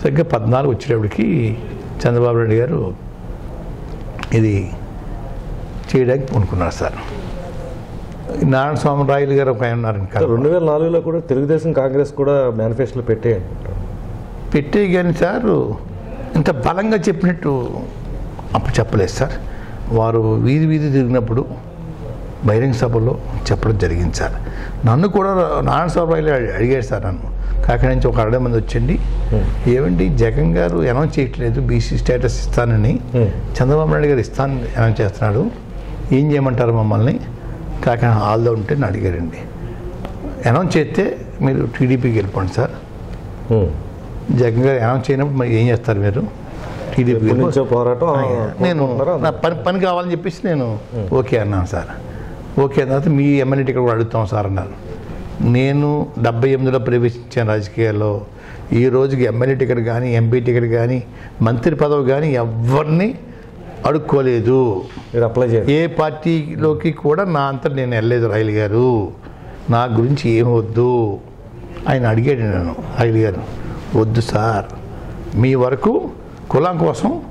సరిగ్గా పద్నాలుగు వచ్చేటప్పటికి చంద్రబాబు నాయుడు గారు ఇది చేయడానికి పూనుకున్నారు సార్. నారాయణ స్వామి రాయలు గారు ఒక ఆయన ఉన్నారు ఇంకా రెండు వేల నాలుగులో కూడా తెలుగుదేశం కాంగ్రెస్ కూడా మేనిఫెస్టోలో పెట్టే పెట్టే కానీ సార్ ఇంత బలంగా చెప్పినట్టు అప్పుడు చెప్పలేదు సార్. వారు వీధి వీధి తిరిగినప్పుడు బహిరంగ సభలో చెప్పడం జరిగింది సార్. నన్ను కూడా నారాయణ స్వామి అడిగాడు సార్ నన్ను. కాకినాడ నుంచి ఒక అరవై మంది వచ్చండి ఏమండి జగన్ గారు అనౌన్స్ చేయట్లేదు బీసీ స్టేటస్ ఇస్తానని. చంద్రబాబు నాయుడు గారు ఇస్తాను అనౌన్స్ చేస్తున్నాడు. ఏం చేయమంటారు మమ్మల్ని? కాకినాడ హాల్లో ఉంటే అడిగారండి. అనౌన్స్ చేస్తే మీరు టీడీపీకి వెళ్ళిపోండి సార్. జగన్ గారు అనౌన్స్ చేయనప్పుడు మరి ఏం చేస్తారు మీరు? టీడీపీ పోరాటం నేను? నా పని పని కావాలని చెప్పేసి నేను ఓకే అన్నాను సార్. ఓకే అన్న తర్వాత మీ ఎమ్మెల్యే టికెట్ కూడా అడుగుతాం సార్ అన్నారు. నేను డెబ్బై ఎనిమిదిలో ప్రవేశించాను రాజకీయాల్లో ఈ రోజుకి ఎమ్మెల్యే టికెట్ కానీ ఎంపీ టికెట్ కానీ మంత్రి పదవి కానీ ఎవరిని అడుక్కోలేదు. మీరు అప్లై చేయాలి ఏ పార్టీలోకి కూడా నా అంతా నేను వెళ్ళలేదు రైలు గారు. నా గురించి ఏం వద్దు. ఆయన అడిగాడు నేను రైలు గారు. వద్దు సార్ మీ వరకు కులం కోసం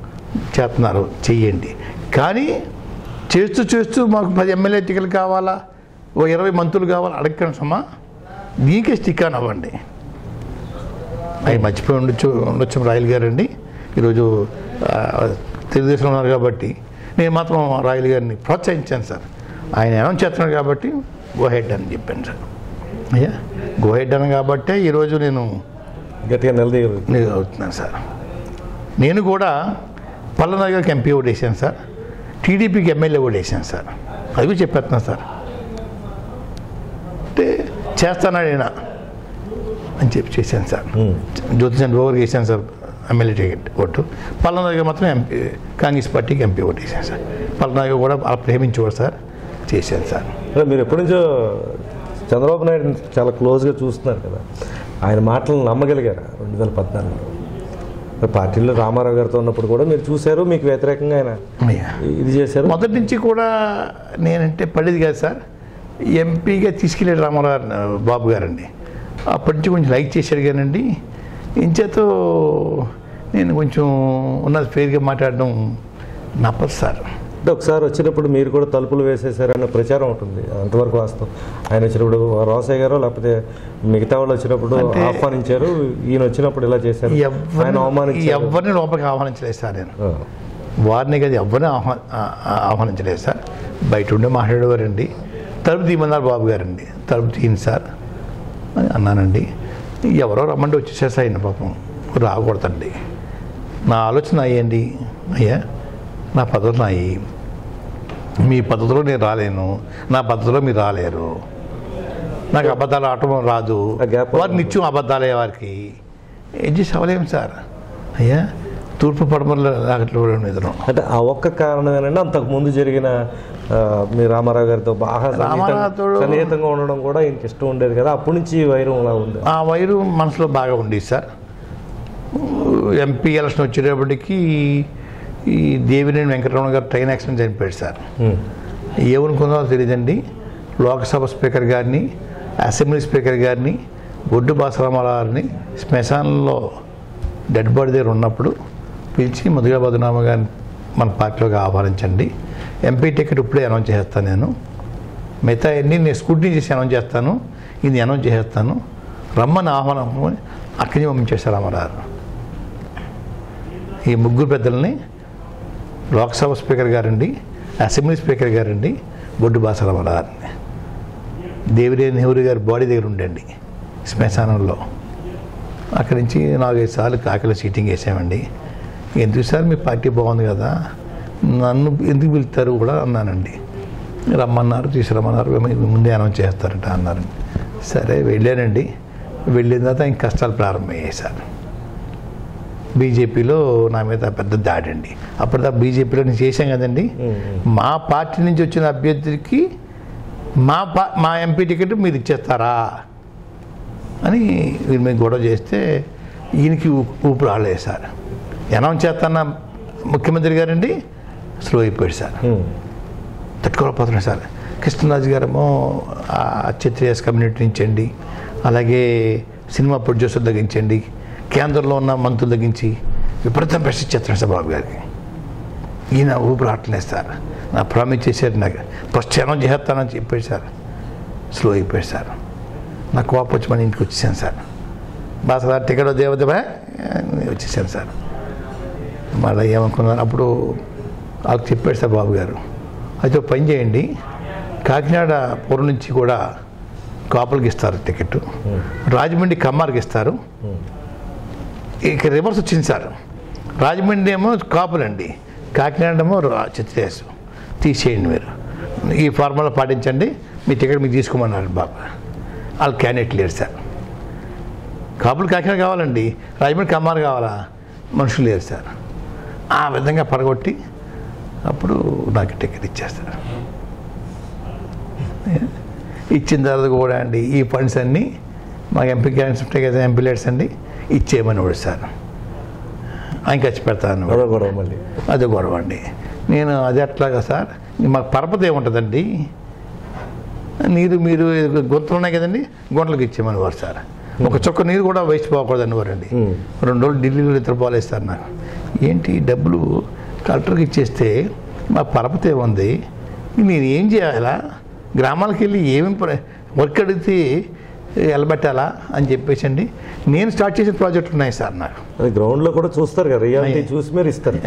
చేస్తున్నారు చెయ్యండి. కానీ చేస్తూ చేస్తూ మాకు పది ఎమ్మెల్యే టికెట్లు కావాలా? ఓ ఇరవై మంత్రులు కావాలా? అడగకండి సమా. దీనికే స్టిక్ ఆన్ అవ్వండి. అవి మర్చిపోయి ఉండొచ్చు ఉండొచ్చు రాయల్ గారండి. ఈరోజు ఆ, తెలుగుదేశం ఉన్నారు కాబట్టి నేను మాత్రం రాయల్ గారిని ప్రోత్సహించాను సార్. ఆయన అనౌన్స్ చేస్తున్నాడు కాబట్టి గో హెడ్ అని చెప్పాను సార్. అయ్యా గో హెడ్ అని కాబట్టే ఈరోజు నేను గట్టిగా నిలదీయరు. నేను అవుతున్నాను సార్. నేను కూడా పల్లనగర్కి ఎంపీ ఓటేసాను సార్. టీడీపీకి ఎమ్మెల్యే ఓటేసాను సార్. అది కూడా చెప్పేస్తున్నాను సార్. చేస్తానాడు ఈయన అని చెప్పి చేశాను సార్. జ్యోతి చంద్రబాబు వేసాను sir MLA ticket vote. Palnadu మాత్రం ఎంపీ కాంగ్రెస్ పార్టీకి ఎంపీ ఓటు వేసాను సార్. పల్నాడు కూడా అలా ప్రేమించేవాడు సార్ చేశాను సార్. మీరు ఎప్పటి నుంచో చంద్రబాబు నాయుడు చాలా క్లోజ్గా చూస్తున్నారు కదా. ఆయన మాటలను నమ్మగలిగారు రెండు వేల పద్నాలుగులో పార్టీలో రామారావు గారితో ఉన్నప్పుడు కూడా మీరు చూశారు మీకు వ్యతిరేకంగా ఆయన ఇది చేశారు? మొదటి నుంచి కూడా నేనంటే పడేది కాదు సార్. ఎంపీగా తీసుకెళ్ళాడు రామారావు బాబు గారండి. అప్పటి నుంచి కొంచెం లైక్ చేశాడు కానండి. ఇంచేతో నేను కొంచెం ఉన్నది ఫేర్గా మాట్లాడడం నప్పదు సార్. అంటే ఒకసారి వచ్చినప్పుడు మీరు కూడా తలుపులు వేసేసారన్న ప్రచారం ఉంటుంది. అంతవరకు వాస్తవం. ఆయన వచ్చినప్పుడు రోసయ్య గారు లేకపోతే మిగతా వాళ్ళు వచ్చినప్పుడు ఆహ్వానించారు. ఈయన వచ్చినప్పుడు ఇలా చేశారు. ఆయన ఎవరిని లోపలికి ఆహ్వానించలేదు సార్ నేను. వారిని కదా ఎవరిని ఆహ్వా ఆహ్వానించలేదు సార్. బయట ఉండే మాట్లాడేవారండి. తలుపు తీయమన్నారు బాబు గారండి. తలుపు తీయండి సార్. అని అన్నానండి. ఎవరో రమ్మంటే ఆయన పాపం. రాకూడదండి. నా ఆలోచన అయ్యండి అయ్యా నా పద్ధతులు అయ్యి మీ పద్ధతిలో నేను రాలేను. నా పద్ధతిలో మీరు రాలేరు. నాకు అబద్ధాలు ఆడటం రాదు. వారు నిత్యం అబద్ధాలే వారికి. ఏం చేసి అవ్వలేము సార్? అయ్యా తూర్పు పడమరలో నిద్రం అంటే ఆ ఒక్క కారణమేనండి అంతకు ముందు జరిగిన మీ రామారావు గారితో బాగా సన్నిహితంగా- ఉండడం కూడా ఈయనకి ఇష్టం ఉండేది కదా. అప్పటి నుంచి వైరం అలా ఉంది? ఆ వైరు మనసులో బాగా ఉండేది సార్. ఎంపీ ఎలక్షన్ వచ్చేటప్పటికి ఈ దేవినేని వెంకటరమణ గారు ట్రైన్ యాక్సిడెంట్ చనిపోయాడు సార్. ఏమనుకుందో తెలియదండి. లోక్సభ స్పీకర్ గారిని అసెంబ్లీ స్పీకర్ గారిని బొడ్డు బాసరామారావు గారిని శ్మశానంలో డెడ్ బాడీ దగ్గర ఉన్నప్పుడు పిలిచి మధుగా బదునామ గారిని మన పార్టీలోకి ఆహ్వానించండి. ఎంపీ టికెట్ ఇప్పుడే అనౌన్స్ చేస్తాను నేను. మిగతా ఎన్ని నేను స్కూటీ చేసి అనౌన్స్ చేస్తాను. ఇది అనౌన్స్ చేసేస్తాను. రమ్మని ఆహ్వానం అక్కడి నుంచి పంపించేశారు అమరారు. ఈ ముగ్గురు పెద్దల్ని లోక్సభ స్పీకర్ గారండి అసెంబ్లీ స్పీకర్ గారండి బొడ్డు బాసరావు గారిని దేవిరే నెహ్రూ గారి బాడీ దగ్గర ఉండండి శ్మశానంలో. అక్కడి నుంచి నాలుగైదు సార్లు కాకిలో సీటింగ్ వేసామండి. ఎందుకు సార్ మీ పార్టీ బాగుంది కదా? నన్ను ఎందుకు పిలుస్తారు కూడా అన్నానండి. రమ్మన్నారు తీసుకురమ్మన్నారు "మీ ముందే అనౌన్స్ చేస్తారట అన్నారండి సరే వెళ్ళానండి. వెళ్ళిన తర్వాత ఇంక కష్టాలు ప్రారంభమయ్యాయి సార్. బీజేపీలో నా మీద పెద్ద దాడి అండి అప్పటిదా బీజేపీలో నేను చేశాం కదండి. మా పార్టీ నుంచి వచ్చిన అభ్యర్థికి మా పా మా ఎంపీ టికెట్ మీరు ఇచ్చేస్తారా? అని వీరి మీద గొడవ చేస్తే ఈయనకి ఊ- ఊపిరి రాలేదు సార్. అనౌన్స్ చేస్తాన్న ముఖ్యమంత్రి గారండి? స్లో అయిపోయాడు సార్. తట్టుకోలేకపోతున్నాడు సార్. కృష్ణరాజు గారేమో క్షత్రియస్ కమ్యూనిటీ నుంచండి అలాగే సినిమా ప్రొడ్యూసర్ తగ్గించండి కేంద్రంలో ఉన్న మంత్రుల తగ్గించి విపరీతం ప్రశ్నించేస్తున్నాడు సార్ బాబు గారికి. ఈయన ఊపిరి ఆటలేదు సార్. నా ప్రామిస్ చేశారు నాకు ఫస్ట్ క్షణం చేస్తానని చెప్పాడు సార్. స్లో అయిపోయాడు సార్. నా కోపం వచ్చి మన ఇంటికి వచ్చేసాను సార్. బాగా సార్ టికెట్ దేవదేవా వచ్చేసాను సార్. మళ్ళీ ఏమనుకున్నాను అప్పుడు వాళ్ళకి చెప్పాడు సార్ బాబు గారు. అయితే పని చేయండి. కాకినాడ పూర్వం నుంచి కూడా కాపులకి ఇస్తారు టికెట్. రాజమండ్రి కమ్మార్కి ఇస్తారు. ఇక రివర్స్ వచ్చింది సార్. రాజమండ్రి ఏమో కాపులండి. కాకినాడ ఏమో చిత్రేసు తీసేయండి మీరు. ఈ ఫార్ములా పాటించండి. మీ టికెట్ మీకు తీసుకోమన్నారు బాబు. వాళ్ళు క్యాండిడేట్ లేరు సార్. కాపులు కాకినాడ కావాలండి. రాజమండ్రి కమ్మారు కావాలా? మనుషులు లేరు సార్. ఆ విధంగా పడగొట్టి అప్పుడు నాకు టికెట్ ఇచ్చేస్తారు. ఇచ్చిన తర్వాత కూడా అండి ఈ ఫండ్స్ అన్నీ మాకు ఎంపీ క్యాండిడేట్స్ ఉంటాయి కదా ఎంపీ లేట్స్ అండి ఇచ్చేయమని సార్ ఆయన ఖర్చు పెడతాను. అదో గొడవ మళ్ళీ. అదే గొడవ అండి. నేను అది అట్లాగా సార్ మాకు పరపతి ఏముంటుందండి? నీరు మీరు గుంతలు ఉన్నాయి కదండి గుంటలకు ఇచ్చేయమని వారు సార్. ఒక చుక్క నీరు కూడా వేస్ట్ పోకూడదని వారండి. రెండు రోజులు ఢిల్లీలో సార్ నాకు. ఏంటి డబ్బులు కలెక్టర్కి ఇచ్చేస్తే మా పరపతి ఏముంది నేను ఏం చేయాలా? గ్రామాలకు వెళ్ళి ఏమేమి వర్క్ అడిగితే ఎలబెట్టాలా అని చెప్పేసి అండి. నేను స్టార్ట్ చేసిన ప్రాజెక్టులు ఉన్నాయి సార్ నాకు. అది గ్రౌండ్లో కూడా చూస్తారు కదా రియాలిటీ. చూసి మీరు ఇస్తారు.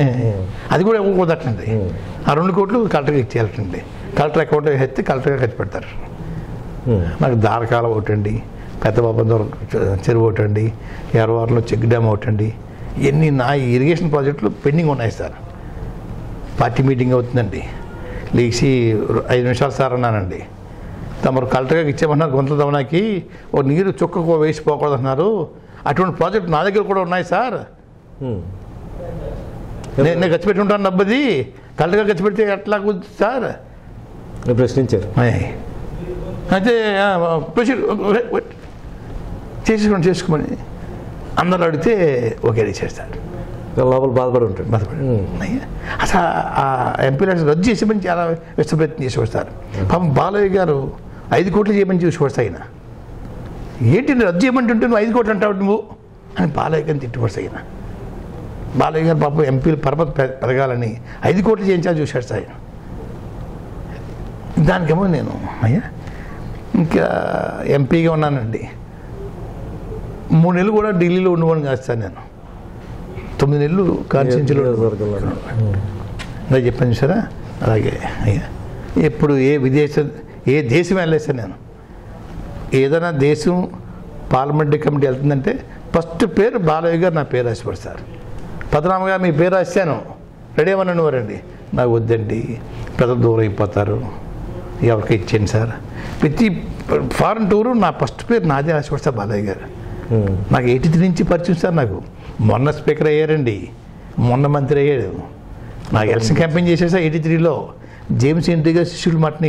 అది కూడా మ్మ్. ఆ రెండు కోట్లు కలెక్టర్కి ఇచ్చేయాలటండి కలెక్టర్ అకౌంట్ వేస్తే కలెక్టర్గా ఖర్చు పెడతారు. నాకు దారకాల ఒకటండి పెద్ద బాబందరం చెరువు ఒకటండి ఎర్రవారిలో చెక్ డ్యామ్ ఒకటండి ఇవన్నీ నా ఇరిగేషన్ ప్రాజెక్టులు పెండింగ్ ఉన్నాయి సార్. పార్టీ మీటింగ్ అవుతుందండి. లేచి ఐదు నిమిషాలు సార్ అన్నానండి. తమరు కలెక్టర్గా ఇచ్చామన్నారు గుంతల దమనాకి ఓ నీరు చుక్కకు వేసిపోకూడదు అన్నారు. అటువంటి ప్రాజెక్ట్ నా దగ్గర కూడా ఉన్నాయి సార్. నేను నేను ఖర్చు పెట్టి ఉంటాను డబ్బది కలెక్టర్గా ఖర్చు పెడితే ఎట్లా కుదురుతుంది సార్? ప్రశ్నించారు. అయ్. అయితే చేసుకోండి చేసుకోమని అందరూ అడిగితే ఒకే చేస్తారు లోపల బాధపడి ఉంటాడు. బాధపడి. అసలు ఆ ఎంపీ రద్దు చేసేమని చాలా విశ్వప్రయత్నం చేసి వస్తారు పాపం బాలయ్య గారు ఐదు కోట్లు చేయమని చూసి వస్తాయి ఆయన. ఏంటి నేను రద్దు చేయమంటుంటే నువ్వు ఐదు కోట్లు అంటావు నువ్వు? అని బాలయ్య గారిని తిట్టి వస్తాయి ఆయన. బాలయ్య గారు పాపం ఎంపీలు పరపతి పె- పెరగాలని ఐదు కోట్లు చేయించాలి చూశాడు సార్ దానికేమో నేను అయ్యా ఇంకా ఎంపీగా ఉన్నానండి. మూడు నెలలు కూడా ఢిల్లీలో ఉండమని సార్ నేను. తొమ్మిది నెలలు కాన్స్టిట్యూన్సీలో. ఇలా చెప్పాను చూసారా? అలాగే అయ్యా. ఎప్పుడు ఏ విదేశం ఏ దేశం సార్ నేను. ఏదైనా దేశం పార్లమెంటరీ కమిటీ వెళ్తుందంటే ఫస్ట్ పేరు బాలయ్య గారు నా పేరు రాసిపడు సార్. పద్మనాభ గారు మీ పేరు రాశాను. రెడీ అవ్వనని వారండి నాకు వద్దండి. పెద్ద దూరం అయిపోతారు. ఎవరికి ఇచ్చాను సార్. ప్రతి ఫారెన్ టూరు నా ఫస్ట్ పేరు నాదే రాసిపడు సార్ బాలయ్య గారు. నాకు ఎయిటీ త్రీ నుంచి పరిచయం సార్ నాకు? మొన్న స్పీకర్ అయ్యారండి. మొన్న మంత్రి అయ్యాడు. నాకు ఎలక్షన్ క్యాంపెయిన్ చేసేసా ఎయిటీ త్రీలో జేమ్స్ ఎన్టీ గారు శిష్యులు మటన్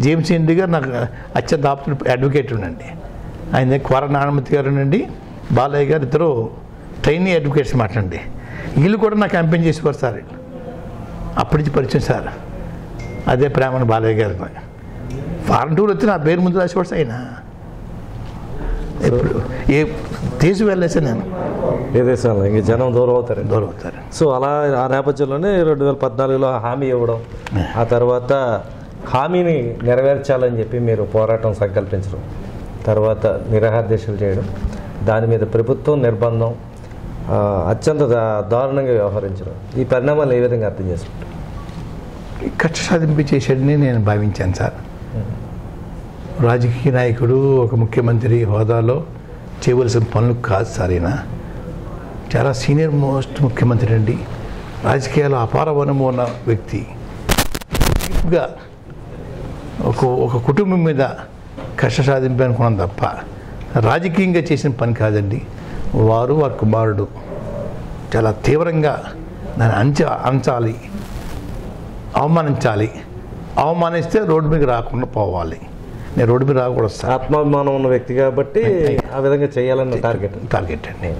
జేమ్స్ ఎన్టీ గారు నాకు అత్యంత ఆప్తుడు అడ్వకేట్ ఉండండి. ఆయన దగ్గర కోర గారు ఉండండి. బాలయ్య గారు ఇద్దరు ట్రైనీ అడ్వకేట్స్ మాట్లాడండి వీళ్ళు కూడా నాకు క్యాంపెయిన్ చేసేవారు సార్. అప్పటి నుంచి పరిచయం సార్. అదే ప్రేమను బాలయ్య గారు ఫారెన్ టూర్ వచ్చి నా పేరు ముందు రాసేవాడు ఆయన ఎప్పుడు? ఏ దేశం వెళ్ళేసా నేను? ఏ దేశంలో ఇంక జనం దూరం అవుతారు. దూరం అవుతారు. సో అలా ఆ నేపథ్యంలోనే రెండు వేల పద్నాలుగులో హామీ ఇవ్వడం ఆ తర్వాత హామీని నెరవేర్చాలని చెప్పి మీరు పోరాటం సంకల్పించడం తర్వాత నిరాహార దీక్షలు చేయడం దాని మీద ప్రభుత్వం నిర్బంధం అత్యంత దారుణంగా వ్యవహరించడం ఈ పరిణామాలు ఏ విధంగా అర్థం చేసుకుంటారు? కక్ష సాధింపు చేసేదని నేను భావించాను సార్. రాజకీయ నాయకుడు ఒక ముఖ్యమంత్రి హోదాలో చేయవలసిన పనులు కాదు సార్ ఈయన. చాలా సీనియర్ మోస్ట్ ముఖ్యమంత్రి అండి. రాజకీయాల అపార వనము ఉన్న వ్యక్తి. చీఫ్గా ఒక ఒక కుటుంబం మీద కష్ట సాధింపనుకున్నాం తప్ప రాజకీయంగా చేసిన పని కాదండి. వారు వారి కుమారుడు చాలా తీవ్రంగా దాన్ని అంచ అంచాలి అవమానించాలి. అవమానిస్తే రోడ్డు మీద రాకుండా పోవాలి. నేను రోడ్డు మీద రాకూడదు సార్. ఆత్మాభిమానం ఉన్న వ్యక్తి కాబట్టి ఆ విధంగా చేయాలన్న టార్గెట్ టార్గెట్ అండి.